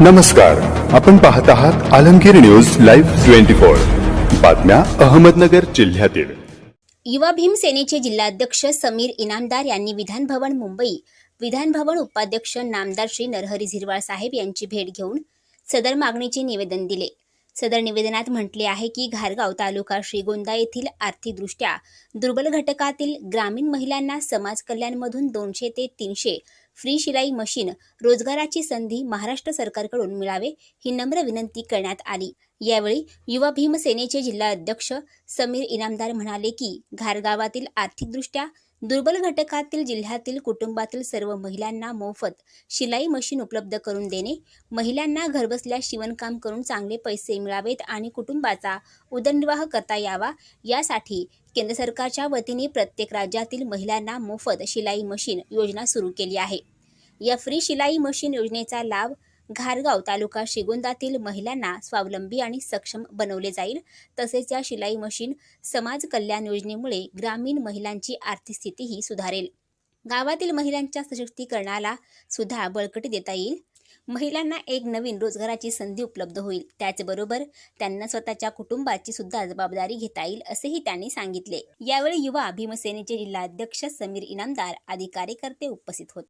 नमस्कार आपण पाहत आहात Alamgir news live twenty four. बातम्या अहमदनगर जिल्ह्यातील. युवा भीम सेनेचे जिल्हाध्यक्ष समीर इनामदार यांनी विधानभवन मुंबई विधानभवन उपाध्यक्ष नामदार श्री नरहरी झिरवाळ साहेब यांची भेट घेऊन सदर मागणीचे निवेदन दिले. सदर निवेदनात म्हटले आहे की घारगाव तालुका श्रीगोंदा येथील आर्थिकदृष्ट्या दुर्बल घटकातील ग्रामीण महिलांना समाज कल्याणमधून दोनशे ते तीनशे फ्री शिलाई मशीन रोजगाराची संधी महाराष्ट्र सरकारकडून मिळावे ही नम्र विनंती करण्यात आली. यावेळी युवा भीमसेनेचे जिल्हा अध्यक्ष समीर इनामदार म्हणाले की घारगावातील आर्थिकदृष्ट्या दुर्बल घटकातील जिल्ह्यातील कुटुंबातील सर्व महिलांना मोफत शिलाई मशीन उपलब्ध करून देणे महिलांना घरबसल्या शिवणकाम करून चांगले पैसे मिळावेत आणि कुटुंबाचा उदरनिर्वाह करता यावा यासाठी केंद्र सरकारच्या वतीने प्रत्येक राज्यातील महिलांना मोफत शिलाई मशीन योजना सुरू केली आहे. या फ्री शिलाई मशीन योजनेचा लाभ घारगाव तालुका शिगोंदातील महिलांना स्वावलंबी आणि सक्षम बनवले जाईल. तसेच या शिलाई मशीन समाज कल्याण योजनेमुळे ग्रामीण महिलांची आर्थिक स्थितीही सुधारेल. गावातील महिलांच्या सशक्तीकरणाला सुद्धा बळकटी देता येईल. महिलांना एक नवीन रोजगाराची संधी उपलब्ध होईल. त्याचबरोबर त्यांना स्वतःच्या कुटुंबाची सुद्धा जबाबदारी घेता येईल असेही त्यांनी सांगितले. यावेळी युवा भीमसेनेचे जिल्हाध्यक्ष समीर इनामदार आदी कार्यकर्ते उपस्थित होते.